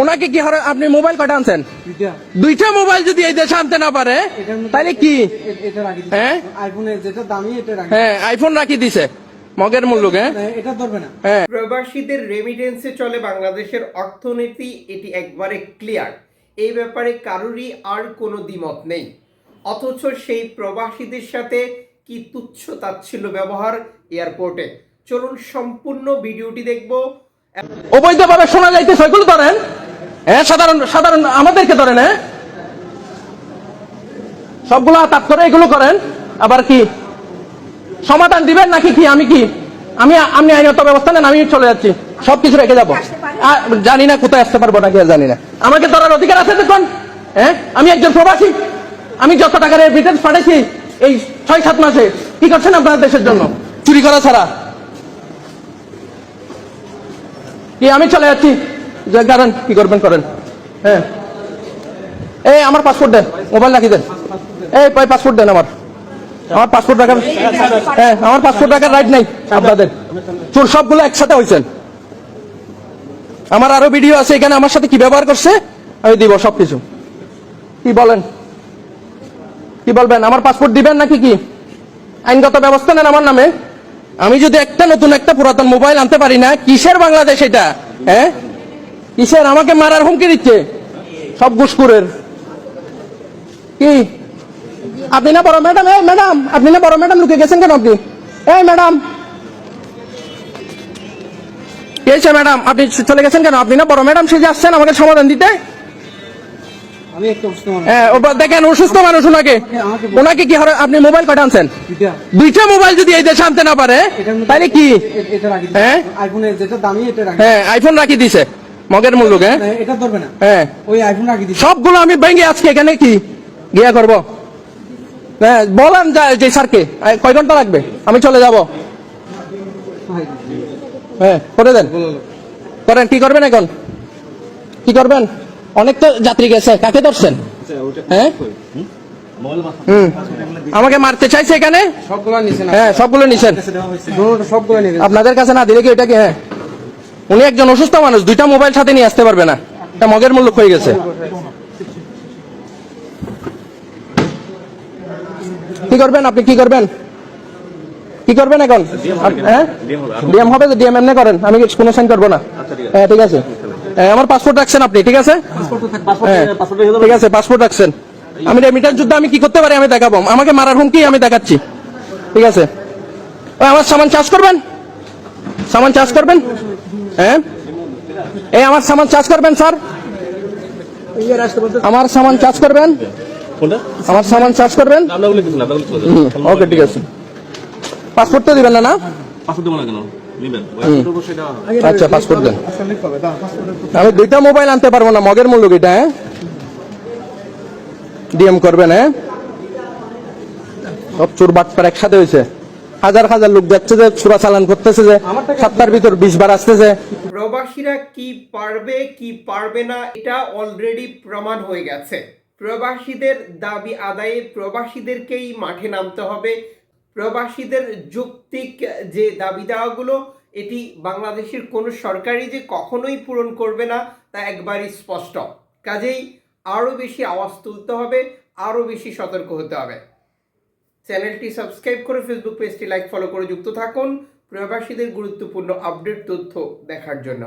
ওনাকে কি হারা আপনি মোবাইল কটা আনছেন দুইটা। দুইটা মোবাইল যদি এই দেশে আনতে না পারে তাহলে কি। হ্যাঁ? আইফোনের যেটা দামি এটা হ্যাঁ আইফোন রাখি দিছে। মগের মূল্য হ্যাঁ? এটা ধরবে না। হ্যাঁ। প্রবাসীদের রেমিটেন্সে চলে বাংলাদেশের অর্থনীতি এটি একবারে ক্লিয়ার এই ব্যাপারে কারোরই আর কোনো দ্বিমত নেই। অথচ সেই প্রবাসীদের সাথে কি তুচ্ছ তাচ্ছিল্য ব্যবহার এয়ারপোর্টে? চলুন সম্পূর্ণ ভিডিওটি দেখব। অবৈধভাবে শোনা যাইতে সেগুলো ধরেন। হ্যাঁ সাধারণ সাধারণ আমাদেরকে ধরেন হ্যাঁ সবগুলো আতাপ করে এগুলো করেন আবার কি? সমাধান দিবেন নাকি কি? আমি কি? আমি আমি আইনত ব্যবস্থা নেন আমি চলে যাচ্ছি। সবকিছু রেখে যাব। জানি না কোথায় আসতে পারব নাকি জানি না। আমাকে ধরার অধিকার আছে দেখুন হ্যাঁ আমি একজন প্রবাসী। আমি যত টাকার রিটার্ন পাঠাইছি এই ছয় সাত মাসে কি করছেন আপনার দেশের জন্য? চুরি করা ছাড়া। কি আমি চলে যাচ্ছি? যে কি করবেন করেন? হ্যাঁ। এই আমার পাসপোর্ট দেন, মোবাইল রাখি দেন। এই পাসপোর্ট দেন আমার। আমার পাসপোর্ট রাখার হ্যাঁ আমার পাসপোর্ট রাখার রাইট নাই আপনাদের। চোর সবগুলো একসাথে হয়েছেন আমার আরও ভিডিও আছে, এখানে আমার সাথে কি ব্যবহার করছে? আমি দিব সবকিছু। কি বলেন? কি বলবেন? আমার পাসপোর্ট দিবেন নাকি কি? আইনগত ব্যবস্থা নেন আমার নামে। আমি যদি একটা নতুন, একটা পুরাতন মোবাইল আনতে পারি না, কিসের বাংলাদেশ এটা? হ্যাঁ? কিসের আমাকে মারার হুমকি দিচ্ছে। সব ঘুষখুরের। কি? আপনি না বড় ম্যাডাম? এই ম্যাডাম আপনি না বড় ম্যাডাম লুকে গেছেন কেন আপনি? এই ম্যাডাম। হয়েছে ম্যাডাম আপনি চলে গেছেন কেন? আপনি না বড় ম্যাডাম সেজে আসছেন আমাকে সমাধান দিতে? আমি একটা প্রশ্ন হ্যাঁ দেখেন অসুস্থ মানুষ ওনাকে। ওনাকে কি আপনি মোবাইল কটা আনছেন দুইটা। মোবাইল যদি এই দেশে আনতে না পারে তাহলে কি। হ্যাঁ? আইফোনের যেটা দামি এটা হ্যাঁ আইফোন রাখি দিছে মগের মূল্য হ্যাঁ? এটা ধরবে না। হ্যাঁ। ওই আইফোন রাখি দিছে। সবগুলো আমি ভেঙে আজকে এখানে কি? গিয়া করব। হ্যাঁ বলেন যা- যে স্যারকে। কয় ঘণ্টা লাগবে? আমি চলে যাব। হ্যাঁ করে দেন। করেন কি করবেন এখন? কি করবেন? অনেক তো যাত্রী গেছে কাকে ধরছেন? হ্যাঁ? হুম। আমাকে মারতে চাইছে এখানে? সবগুলো নিছে না হ্যাঁ সবগুলো নিছেন। আপনাদের কাছে না দিলে কি এটা কি হ্যাঁ? উনি একজন অসুস্থ মানুষ দুইটা মোবাইল সাথে নিয়ে আসতে পারবে না। এটা মগের মূল্য হয়ে গেছে। কি করবেন আপনি? কি করবেন? কি করবেন এখন? হ্যাঁ? ডিএম হবে তো ডিএম এমনি করেন। আমি কোনো সাইন করব না। হ্যাঁ ঠিক আছে। হ্যাঁ, আমার পাসপোর্ট রাখছেন আপনি ঠিক আছে? হ্যাঁ। ঠিক আছে পাসপোর্ট রাখছেন। আমি রেমিটার যুদ্ধ আমি কি করতে পারি আমি দেখাবো। আমাকে মারার হুমকি আমি দেখাচ্ছি। ঠিক আছে? আমার সামান চার্জ করবেন? সামান চার্জ করবেন? হ্যাঁ? এই আমার সামান চার্জ করবেন স্যার? আমার সামান চার্জ করবেন? আমার সামান চার্জ করবেন? ওকে ঠিক আছে। পাসপোর্ট তো দিবেন না না? আচ্ছা পাসপোর্ট দেন। আমি দুইটা মোবাইল আনতে পারব না মগের মূল্য এটা হ্যাঁ? ডিএম করবেন হ্যাঁ? সব চোর বাটপার একসাথে হয়েছে। হাজার হাজার লোক যাচ্ছে যে চোরা চালান করতেছে যে সপ্তাহের ভিতর বিশ বার আসতেছে প্রবাসীরা কি পারবে কি পারবে না এটা অলরেডি প্রমাণ হয়ে গেছে। প্রবাসীদের দাবি আদায়ে প্রবাসীদেরকেই মাঠে নামতে হবে। প্রবাসীদের যৌক্তিক যে দাবি দেওয়াগুলো এটি বাংলাদেশের কোনো সরকারই যে কখনোই পূরণ করবে না তা একবারই স্পষ্ট। কাজেই আরও বেশি আওয়াজ তুলতে হবে আরও বেশি সতর্ক হতে হবে। চ্যানেলটি সাবস্ক্রাইব করে ফেসবুক পেজটি লাইক ফলো করে যুক্ত থাকুন। প্রবাসীদের গুরুত্বপূর্ণ আপডেট তথ্য দেখার জন্য।